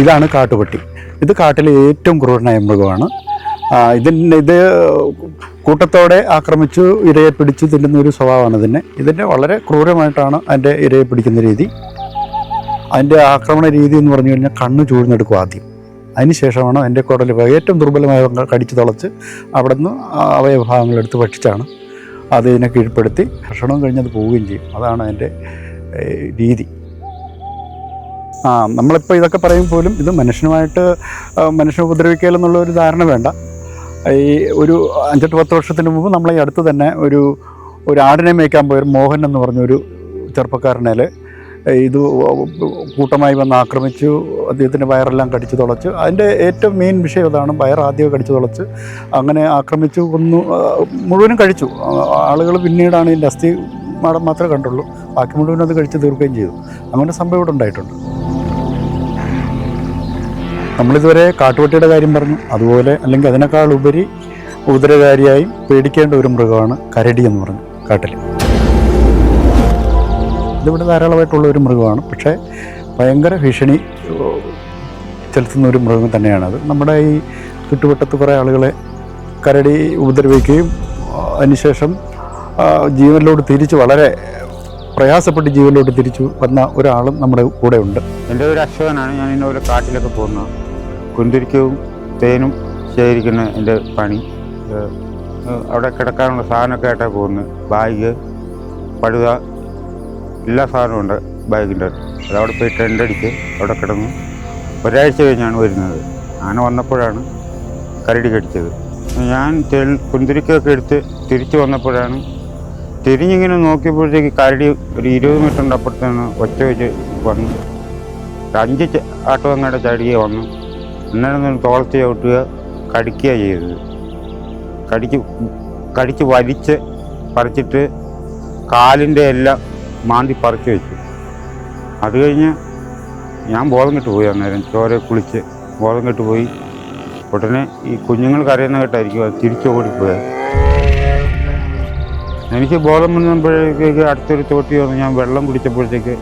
ഇതാണ് കാട്ടുപട്ടി. ഇത് കാട്ടിലെ ഏറ്റവും ക്രൂരനായ മൃഗമാണ് ഇതിന് ഇത് കൂട്ടത്തോടെ ആക്രമിച്ചു ഇരയെ പിടിച്ചു തിന്നുന്ന ഒരു സ്വഭാവമാണ് ഇതിന്. ഇതിന്റെ വളരെ ക്രൂരമായിട്ടാണ് അതിന്റെ ഇരയെ പിടിക്കുന്ന രീതി. അതിന്റെ ആക്രമണ രീതി എന്ന് പറഞ്ഞു കഴിഞ്ഞാൽ കണ്ണ് ചൂഴ്ന്നെടുക്കും ആദ്യം. അതിനുശേഷമാണ് അതിന്റെ കുടൽ ഏറ്റവും ദുർബലമായ കടിച്ചു തുളച്ച് അവിടെ നിന്ന് അവയവഭാഗങ്ങൾ എടുത്ത് ഭക്ഷിച്ചാണ് അത് ഇതിനെ കീഴ്പ്പെടുത്തി ഭക്ഷണം കഴിഞ്ഞത് പോവുകയും ചെയ്യും. അതാണ് അതിന്റെ രീതി. ആ നമ്മളിപ്പോൾ ഇതൊക്കെ പറയും പോലും ഇത് മനുഷ്യനുമായിട്ട് മനുഷ്യനെ ഉപദ്രവിക്കുക എന്നുള്ള ഒരു ധാരണ വേണ്ട. ഈ ഒരു അഞ്ചെട്ട് പത്ത് വർഷത്തിന് മുമ്പ് നമ്മൾ ഈ അടുത്ത് തന്നെ ഒരു ഒരു ആടിനെ മേയ്ക്കാൻ പോയ മോഹൻ എന്ന് പറഞ്ഞൊരു ചെറുപ്പക്കാരനെ ഇത് കൂട്ടമായി വന്ന് ആക്രമിച്ചു അദ്ദേഹത്തിന്റെ വയറെല്ലാം കടിച്ചു തുളച്ച് അതിന്റെ ഏറ്റവും മെയിൻ വിഷയം അതാണ് വയർ ആദ്യം കടിച്ചു തുളച്ച് അങ്ങനെ ആക്രമിച്ചു കൊന്നു മുഴുവനും കഴിച്ചു. ആളുകൾ പിന്നീടാണ് ഇതിന്റെ അസ്ഥി മാടം മാത്രമേ കണ്ടുള്ളൂ ബാക്കി മുഴുവനും അത് കഴിച്ച് തീർക്കുകയും ചെയ്തു. അങ്ങനെ സംഭവം ഇവിടെ ഉണ്ടായിട്ടുണ്ട്. നമ്മളിതുവരെ കാട്ടുപട്ടിയുടെ കാര്യം പറഞ്ഞു. അതുപോലെ അല്ലെങ്കിൽ അതിനേക്കാൾ ഉപരി ഉദരകാരിയായി പേടിക്കേണ്ട ഒരു മൃഗമാണ് കരടി എന്ന് പറഞ്ഞു കാട്ടിൽ ഇതിവിടെ ധാരാളമായിട്ടുള്ള ഒരു മൃഗമാണ്. പക്ഷേ ഭയങ്കര ഭീഷണി ചെലുത്തുന്ന ഒരു മൃഗം തന്നെയാണത് നമ്മുടെ ഈ ചുറ്റുവട്ടത്ത് കുറേ ആളുകളെ കരടി ഉപദ്രവിക്കുകയും അതിനുശേഷം ജീവനിലോട്ട് തിരിച്ച് വളരെ പ്രയാസപ്പെട്ട് ജീവനിലോട്ട് തിരിച്ചു വന്ന ഒരാളും നമ്മുടെ കൂടെ ഉണ്ട്. എന്റെ ഒരു അശ്വനാണ് ഞാൻ ഇന്നോ കാട്ടിലൊക്കെ പോകുന്നത് കുന്തിരിക്കവും തേനും ശേഖരിക്കുന്ന എന്റെ പണി. അവിടെ കിടക്കാനുള്ള സാധനമൊക്കെ ആയിട്ടാണ് പോകുന്നത്. ബാഗ് പഴുത എല്ലാ സാധനവും ഉണ്ട് ബാഗിന്റെ അത് അവിടെ പോയി ടെന്റ് അടിച്ച് അവിടെ കിടന്നു. ഒരാഴ്ച കഴിഞ്ഞാണ് വരുന്നത്. അങ്ങനെ വന്നപ്പോഴാണ് കരടി കടിച്ചത്. ഞാൻ തെൽ കുന്തിരിക്കൊക്കെ എടുത്ത് തിരിച്ചു വന്നപ്പോഴാണ് തിരിഞ്ഞിങ്ങനെ നോക്കിയപ്പോഴത്തേക്ക് കരടി ഒരു ഇരുപത് മീറ്ററിന്റെ അപ്പുറത്താണ് ഒച്ച വെച്ച് വന്നു. അഞ്ച് ച- ആട്ടം വന്നു. അന്നേരം തോളത്ത് ചവിട്ടുക കടിക്കുക ചെയ്തത് കടിച്ച് കടിച്ച് വലിച്ച് പറിച്ചിട്ട് കാലിന്റെ എല്ലാം മാന്തി പറിച്ച് വെച്ചു അത് കഴിഞ്ഞ് ഞാൻ ബോധം കെട്ട് പോയി അന്നേരം ചോര കുളിച്ച് ബോധം കെട്ട് പോയി. ഉടനെ ഈ കുഞ്ഞുങ്ങൾ കരയുന്ന കേട്ടായിരിക്കും അത് തിരിച്ചു ഓടിപ്പോയത് എനിക്ക് ബോധം വന്നപ്പോഴേക്ക് അടുത്തൊരു തോട്ടി വന്ന് ഞാൻ വെള്ളം കുടിച്ചപ്പോഴത്തേക്ക്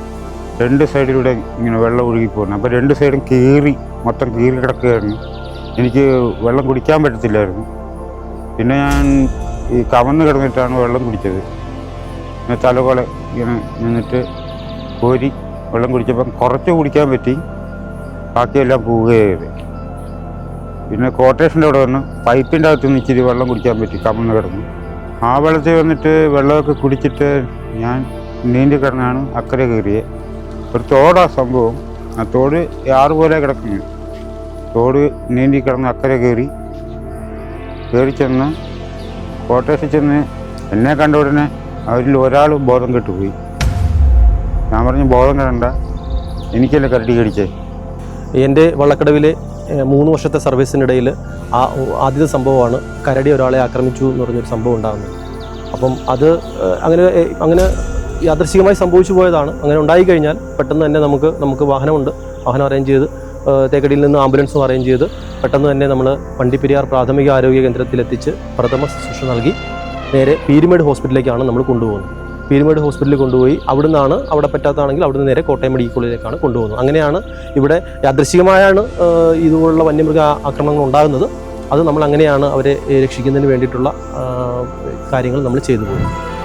രണ്ട് സൈഡിലൂടെ ഇങ്ങനെ വെള്ളം ഒഴുകി പോകുന്നു അപ്പോൾ രണ്ട് സൈഡും കീറി മൊത്തം കീറി കിടക്കുകയായിരുന്നു. എനിക്ക് വെള്ളം കുടിക്കാൻ പറ്റത്തില്ലായിരുന്നു. പിന്നെ ഞാൻ ഈ കവന്ന് കിടന്നിട്ടാണ് വെള്ളം കുടിച്ചത്. പിന്നെ തലകൊല ഇങ്ങനെ നിന്നിട്ട് കോരി വെള്ളം കുടിച്ചപ്പം കുറച്ച് കുടിക്കാൻ പറ്റി. ബാക്കിയെല്ലാം പോവുകയായത് പിന്നെ കോട്ടേഷന്റെ അവിടെ വന്ന് പൈപ്പിന്റെ അകത്ത് നിന്ന് ഇച്ചിരി വെള്ളം കുടിക്കാൻ പറ്റി കമന്ന് കിടന്നു. ആ വെള്ളത്തിൽ വന്നിട്ട് വെള്ളമൊക്കെ കുടിച്ചിട്ട് ഞാൻ നീന്തി കിടന്നാണ് അക്കരെ കയറിയത് ഒരു തോടാ സംഭവം. ആ തോട് ആറ് പോലെ കിടക്കുന്നു. തോട് നീന്തി കിടന്ന് അക്കരെ കയറി. കയറി ചെന്ന് കോട്ടേഴ്സിൽ ചെന്ന് എന്നെ കണ്ട ഉടനെ അവരിൽ ഒരാൾ ബോധം കെട്ടുപോയി. ഞാൻ പറഞ്ഞു ബോധം കെടണ്ട. എനിക്കല്ലേ കരടി കടിച്ചേ? എന്റെ വള്ളക്കടവിലെ മൂന്ന് വർഷത്തെ സർവീസിനിടയിൽ ആ ആദ്യത്തെ സംഭവമാണ് കരടി ഒരാളെ ആക്രമിച്ചു എന്ന് പറഞ്ഞൊരു സംഭവം ഉണ്ടാകുന്നത് അപ്പം അത് അങ്ങനെ അങ്ങനെ യാദൃശികമായി സംഭവിച്ചു പോയതാണ്. അങ്ങനെ ഉണ്ടായിക്കഴിഞ്ഞാൽ പെട്ടെന്ന് തന്നെ നമുക്ക് നമുക്ക് വാഹനമുണ്ട്. വാഹനം അറേഞ്ച് ചെയ്ത് തേക്കടിയിൽ നിന്ന് ആംബുലൻസും അറേഞ്ച് ചെയ്ത് പെട്ടെന്ന് തന്നെ നമ്മൾ വണ്ടിപ്പെരിയാർ പ്രാഥമിക ആരോഗ്യ കേന്ദ്രത്തിൽ എത്തിച്ച് പ്രഥമ ശുശ്രൂഷ നൽകി. നേരെ പീരുമേട് ഹോസ്പിറ്റലിലേക്കാണ് നമ്മൾ കൊണ്ടുപോകുന്നത്. പീരുമേട് ഹോസ്പിറ്റലിൽ കൊണ്ടുപോയി അവിടുന്നാണ് അവിടെ പറ്റാത്തതാണെങ്കിൽ അവിടുന്ന് നേരെ കോട്ടയം മെഡിക്കൽ കോളേജിലേക്കാണ് കൊണ്ടുപോകുന്നത്. അങ്ങനെയാണ് ഇവിടെ യാദൃശികമായാണ് ഇതുപോലുള്ള വന്യമൃഗ ആക്രമണങ്ങൾ ഉണ്ടാകുന്നത്. അത് നമ്മൾ അങ്ങനെയാണ് അവരെ രക്ഷിക്കുന്നതിന് വേണ്ടിയിട്ടുള്ള കാര്യങ്ങൾ നമ്മൾ ചെയ്തു പോകുന്നത്.